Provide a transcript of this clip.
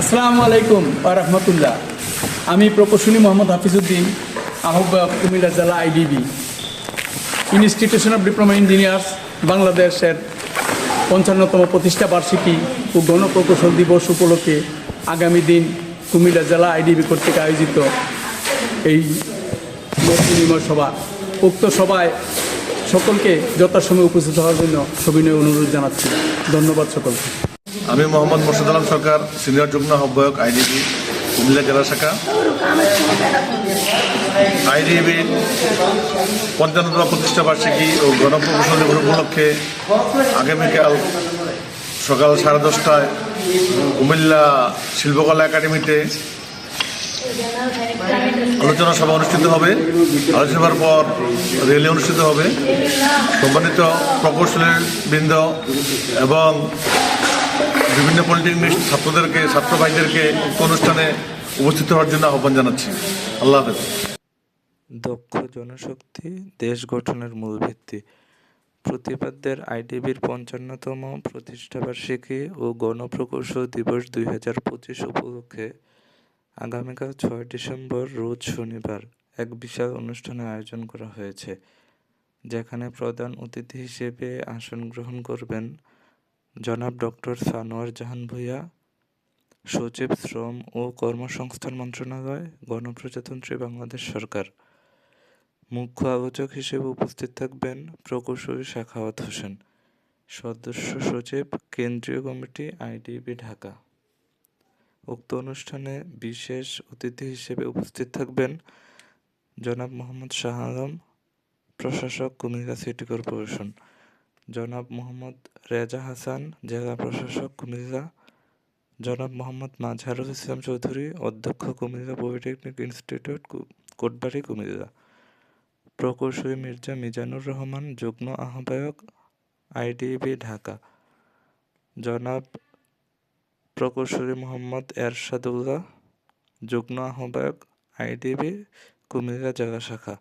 আসসালামু আলাইকুম রহমতুল্লাহ। আমি প্রকৌশলী মোহাম্মদ হাফিজউদ্দিন, আহ্বায়ক কুমিল্লা জেলা IDB. Institution of diploma engineers বাংলাদেশের পঞ্চান্নতম প্রতিষ্ঠা বার্ষিকী ও গণপ্রকৌশল দিবস উপলক্ষে আগামী দিন কুমিল্লা জেলা আইডিবি কর্তৃক আয়োজিত এই মত বিনিময় সভা। উক্ত সভায় সকলকে যথাসময়ে উপস্থিত হওয়ার জন্য সবিনয় অনুরোধ জানাচ্ছি। ধন্যবাদ সকলকে। আমি মোহাম্মদ মোর্শেদ আলম সরকার, সিনিয়র যুগ্ম আহ্বায়ক আইডিবি কুমিল্লা জেলা শাখা। আইডিবির পঞ্চান্নতম প্রতিষ্ঠা বার্ষিকী ও গণপ্রকৌশল দিবস উপলক্ষে আগামীকাল সকাল সাড়ে দশটায় কুমিল্লা শিল্পকলা একাডেমিতে আলোচনা সভা অনুষ্ঠিত হবে। আলোচনার পর রেলি অনুষ্ঠিত হবে। সম্মানিত প্রকৌশলী বৃন্দ এবং বিভিন্ন পলিটেকনিক ছাত্রদেরকে, ছাত্র ভাইদেরকে অনুষ্ঠানে উপস্থিত হওয়ার জন্য আহ্বান জানাচ্ছি। আল্লাহ হাফেজ। দক্ষ জনশক্তি, দেশ গঠনের মূল ভিত্তি। প্রতিপাদ্যের আইডিবির পঞ্চান্নতম প্রতিষ্ঠাবার্ষিকী ও গণপ্রকৌশল দিবস দুই হাজার পঁচিশ উপলক্ষে আগামীকাল ছয় ডিসেম্বর, রোজ শনিবার এক বিশাল অনুষ্ঠানের আয়োজন করা হয়েছে, যেখানে প্রধান অতিথি হিসেবে আসন গ্রহণ করবেন জনাব ডক্টর সানোয়ার জাহান ভূঁইয়া, সচিব শ্রম ও কর্মসংস্থান মন্ত্রণালয়, গণপ্রজাতন্ত্রী বাংলাদেশ সরকার। মুখ্য আলোচক হিসেবে উপস্থিত থাকবেন প্রকৌশলী শাখাওয়াত হোসেন। সদস্য সচিব, কেন্দ্রীয় কমিটি আইডিবি ঢাকা। উক্ত অনুষ্ঠানে বিশেষ অতিথি হিসেবে উপস্থিত থাকবেন জনাব মোহাম্মদ শাহ আলম, প্রশাসক কুমিল্লা সিটি কর্পোরেশন। জনাব মোহাম্মদ রেজা হাসান, জেলা প্রশাসক কুমিল্লা, জনাব মোহাম্মদ মাজহারুল ইসলাম চৌধুরী, অধ্যক্ষ কুমিল্লা পলিটেকনিক ইনস্টিটিউট কোটবাড়ি, কুমিল্লা। প্রকৌশলী মির্জা মিজানুর রহমান, যুগ্ম আহ্বায়ক, আইডিবি, ঢাকা। জনাব প্রকৌশলী মোহাম্মদ এরশাদুল্লাহ, যুগ্ম আহ্বায়ক, আইডিবি, কুমিল্লা জেলা শাখা।